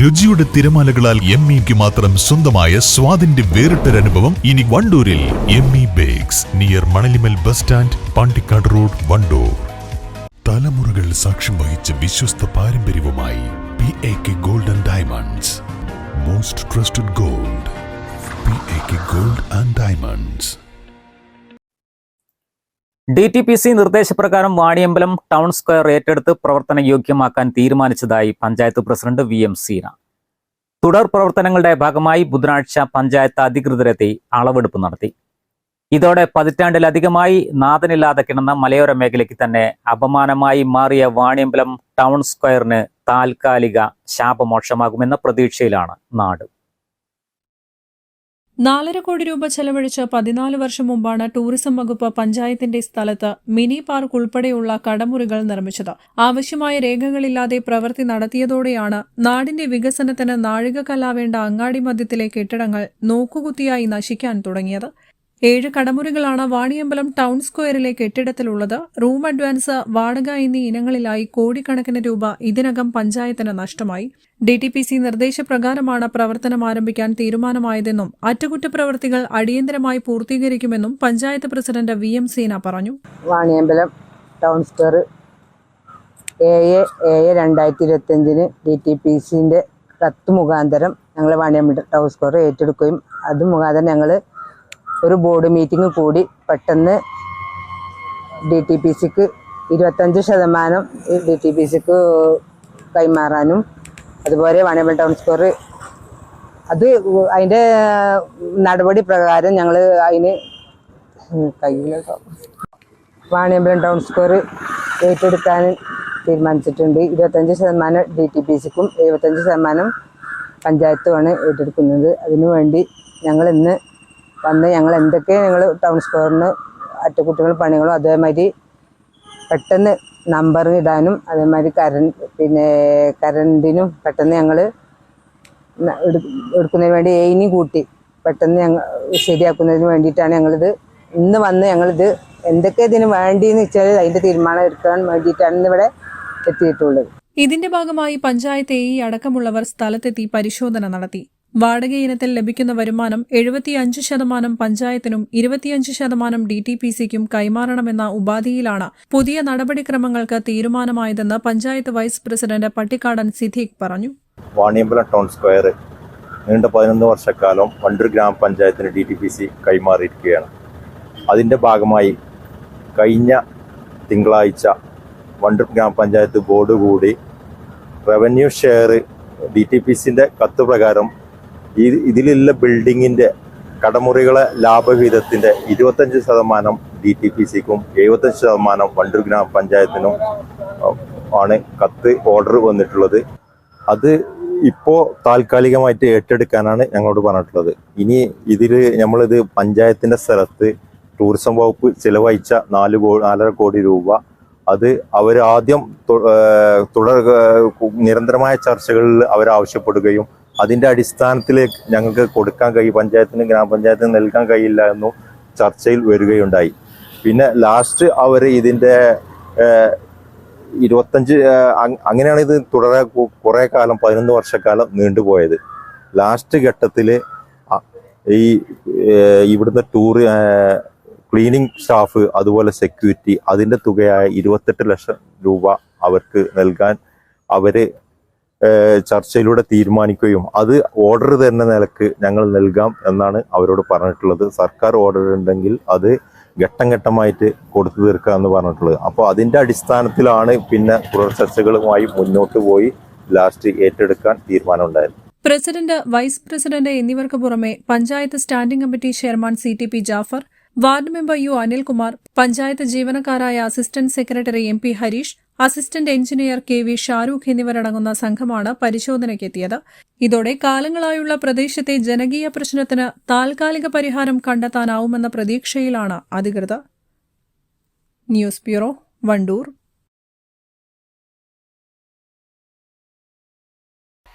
രുചിയുടെ തിരമാലകളാൽ എം ഇക്ക് മാത്രം സ്വന്തമായ സ്വാദിന്റെ വേറിട്ടൊരനുഭവം ഇനി വണ്ടൂരിൽ M E bakes near Manalimal bus stand Pandikkad road Vandoor. തലമുറകൾ സാക്ഷ്യം വഹിച്ച വിശ്വസ്ത പാരമ്പര്യവുമായി P A K gold and diamonds most trusted gold P A K gold and diamonds D T P C നിർദ്ദേശപ്രകാരം വാണിയമ്പലം ടൗൺ സ്ക്വയർ ഏറ്റെടുത്ത് പ്രവർത്തന യോഗ്യമാക്കാൻ തീരുമാനിച്ചതായി panchayat president V M Seena. തുടർ പ്രവർത്തനങ്ങളുടെ ഭാഗമായി ബുധനാഴ്ച പഞ്ചായത്ത് അധികൃതരെത്തി അളവെടുപ്പ് നടത്തി. ഇതോടെ പതിറ്റാണ്ടിലധികമായി നാഥനില്ലാതെ കിടന്ന മലയോര മേഖലയ്ക്ക് തന്നെ അപമാനമായി മാറിയ വാണിയമ്പലം ടൗൺ സ്ക്വയറിന് താൽക്കാലിക ശാപമോക്ഷമാകുമെന്ന പ്രതീക്ഷയിലാണ് നാട്. നാലര കോടി രൂപ ചെലവഴിച്ച് പതിനാല് വർഷം മുമ്പാണ് ടൂറിസം വകുപ്പ് പഞ്ചായത്തിന്റെ സ്ഥലത്ത് മിനി പാർക്ക് ഉൾപ്പെടെയുള്ള കടമുറികൾ നിർമ്മിച്ചത്. ആവശ്യമായ രേഖകളില്ലാതെ പ്രവൃത്തി നടത്തിയതോടെയാണ് നാടിന്റെ വികസനത്തിന് നാഴികക്കല്ലാവേണ്ട അങ്ങാടി മധ്യത്തിലെ കെട്ടിടങ്ങൾ നോക്കുകുത്തിയായി നശിക്കാൻ തുടങ്ങിയത്. ഏഴ് കടമുറികളാണ് വാണിയമ്പലം ടൗൺ സ്ക്വയറിലെ കെട്ടിടത്തിലുള്ളത്. റൂം അഡ്വാൻസ് വാടക എന്നീ ഇനങ്ങളിലായി കോടിക്കണക്കിന് രൂപ ഇതിനകം പഞ്ചായത്തിന് നഷ്ടമായി. ഡി ടി പി സി നിർദ്ദേശപ്രകാരമാണ് പ്രവർത്തനം ആരംഭിക്കാൻ തീരുമാനമായതെന്നും അറ്റകുറ്റപ്രവൃത്തികൾ അടിയന്തരമായി പൂർത്തീകരിക്കുമെന്നും panchayat president V M Seena പറഞ്ഞു. വാണിയമ്പലം ടൗൺ സ്ക്വയർ ഏഴ് ഏഴ് രണ്ടായിരത്തി ഡി ടി പി സിന്റെ കത്ത് മുഖാന്തരം ഞങ്ങൾ വാണിയമ്പലം ടൗൺ സ്ക്വയർ ഏറ്റെടുക്കുകയും അത് മുഖാന്തരം ഞങ്ങൾ ഒരു ബോർഡ് മീറ്റിംഗ് കൂടി പെട്ടെന്ന് ഡി ടി പി സിക്ക് ഇരുപത്തഞ്ച് ശതമാനം ഡി ടി പി സിക്ക് കൈമാറാനും അതുപോലെ വാണിയമ്പലം ടൗൺ സ്കോർ അത് അതിന്റെ നടപടി പ്രകാരം ഞങ്ങൾ അതിന് വാണിയമ്പലം ടൗൺ സ്കോർ ഏറ്റെടുക്കാൻ തീരുമാനിച്ചിട്ടുണ്ട്. ഇരുപത്തഞ്ച് ശതമാനം ഡി ടി പി സിക്കും എഴുപത്തഞ്ച് ശതമാനം പഞ്ചായത്തുമാണ് ഏറ്റെടുക്കുന്നത്. അതിനുവേണ്ടി ഞങ്ങൾ ഇന്ന് വന്ന് ഞങ്ങൾ എന്തൊക്കെ ഞങ്ങൾ ടൗൺ സ്ക്വയറിന് അറ്റകുറ്റങ്ങൾ പണികളും അതേമാതിരി പെട്ടെന്ന് നമ്പർ ഇടാനും അതേമാതിരി കറണ്ട് പിന്നെ കറണ്ടിനും പെട്ടെന്ന് ഞങ്ങൾ എടുക്കുന്നതിന് വേണ്ടി എയിനി കൂട്ടി പെട്ടെന്ന് ഞങ്ങൾ ശരിയാക്കുന്നതിന് വേണ്ടിയിട്ടാണ് ഞങ്ങളിത് ഇന്ന് വന്ന് ഞങ്ങളിത് എന്തൊക്കെ ഇതിന് വേണ്ടിയെന്ന് വെച്ചാൽ അതിന്റെ തീരുമാനം എടുക്കാൻ വേണ്ടിയിട്ടാണ് ഇന്ന് ഇവിടെ എത്തിയിട്ടുള്ളത്. ഇതിന്റെ ഭാഗമായി പഞ്ചായത്ത് എ അടക്കമുള്ളവർ സ്ഥലത്തെത്തി പരിശോധന നടത്തി. വാടക ഇനത്തിൽ ലഭിക്കുന്ന വരുമാനം എഴുപത്തിയഞ്ച് ശതമാനം പഞ്ചായത്തിനും ഇരുപത്തിയഞ്ച് ശതമാനം ഡി ടി പി സിക്കും കൈമാറണമെന്ന ഉപാധിയിലാണ് പുതിയ നടപടിക്രമങ്ങൾക്ക് തീരുമാനമായതെന്ന് പഞ്ചായത്ത് വൈസ് പ്രസിഡന്റ് പട്ടിക്കാടൻ സിദ്ദീഖ് പറഞ്ഞു. വാണിയമ്പലം ടൗൺ സ്ക്വയർ നീണ്ട പതിനൊന്ന് വർഷക്കാലം വണ്ടൂർ ഗ്രാമപഞ്ചായത്തിന് ഡി ടി പി സി കൈമാറിയിരിക്കുകയാണ്. അതിന്റെ ഭാഗമായി കഴിഞ്ഞ തിങ്കളാഴ്ച വണ്ടൂർ ഗ്രാമപഞ്ചായത്ത് ബോർഡ് കൂടി revenue share D T P സിന്റെ കത്ത് പ്രകാരം ഈ ഇതിലുള്ള ബിൽഡിങ്ങിന്റെ കടമുറികളെ ലാഭവിഹിതത്തിന്റെ ഇരുപത്തഞ്ച് ശതമാനം ഡി ടി പി സിക്കും എഴുപത്തഞ്ച് ശതമാനം വണ്ടൂർ ഗ്രാമപഞ്ചായത്തിനും ആണ് കത്ത് ഓർഡർ വന്നിട്ടുള്ളത്. അത് ഇപ്പോൾ താൽക്കാലികമായിട്ട് ഏറ്റെടുക്കാനാണ് ഞങ്ങളോട് പറഞ്ഞിട്ടുള്ളത്. ഇനി ഇതിൽ നമ്മളിത് പഞ്ചായത്തിന്റെ സ്ഥലത്ത് ടൂറിസം വകുപ്പ് ചിലവഴിച്ച നാല് കോ നാലര കോടി രൂപ അത് അവർ ആദ്യം തുടർ നിരന്തരമായ ചർച്ചകളിൽ അവർ ആവശ്യപ്പെടുകയും അതിന്റെ അടിസ്ഥാനത്തിൽ ഞങ്ങൾക്ക് കൊടുക്കാൻ കഴിയും പഞ്ചായത്തിന് ഗ്രാമപഞ്ചായത്തിന് നൽകാൻ കഴിയില്ല എന്നും ചർച്ചയിൽ വരികയുണ്ടായി. പിന്നെ ലാസ്റ്റ് അവർ ഇതിന്റെ ഇരുപത്തഞ്ച് അങ്ങനെയാണ് ഇത് തുടരെ കുറേ കാലം പതിനൊന്ന് വർഷക്കാലം നീണ്ടുപോയത് ലാസ്റ്റ് ഘട്ടത്തിൽ ഈ ഇവിടുന്ന് ടൂർ ക്ലീനിങ് സ്റ്റാഫ് അതുപോലെ സെക്യൂരിറ്റി അതിന്റെ തുകയായ ഇരുപത്തെട്ട് ലക്ഷം രൂപ അവർക്ക് നൽകാൻ ഏഹ് ചർച്ചയിലൂടെ തീരുമാനിക്കുകയും അത് ഓർഡർ തരുന്ന നിലയ്ക്ക് ഞങ്ങൾ നൽകാം എന്നാണ് അവരോട് പറഞ്ഞിട്ടുള്ളത്. സർക്കാർ ഓർഡർ ഉണ്ടെങ്കിൽ അത് ഘട്ടം ഘട്ടമായിട്ട് കൊടുത്തു തീർക്കുക എന്ന് പറഞ്ഞിട്ടുള്ളത്. അപ്പോൾ അതിന്റെ അടിസ്ഥാനത്തിലാണ് പിന്നെ തുടർ ചർച്ചകളുമായി മുന്നോട്ട് പോയി ലാസ്റ്റ് ഏറ്റെടുക്കാൻ തീരുമാനമുണ്ടായത് പ്രസിഡന്റ് വൈസ് പ്രസിഡന്റ് എന്നിവർക്ക് പുറമെ panchayat standing committee chairman C T P Jafar ward member U Anilkumar panchayat ജീവനക്കാരായ assistant secretary M P Harish assistant engineer K V Shahrukh എന്നിവരടങ്ങുന്ന സംഘമാണ് പരിശോധനയ്ക്കെത്തിയത്. ഇതോടെ കാലങ്ങളായുള്ള പ്രദേശത്തെ ജനകീയ പ്രശ്നത്തിന് താൽക്കാലിക പരിഹാരം കണ്ടെത്താനാവുമെന്ന പ്രതീക്ഷയിലാണ് അധികൃതർ. News bureau Vandoor.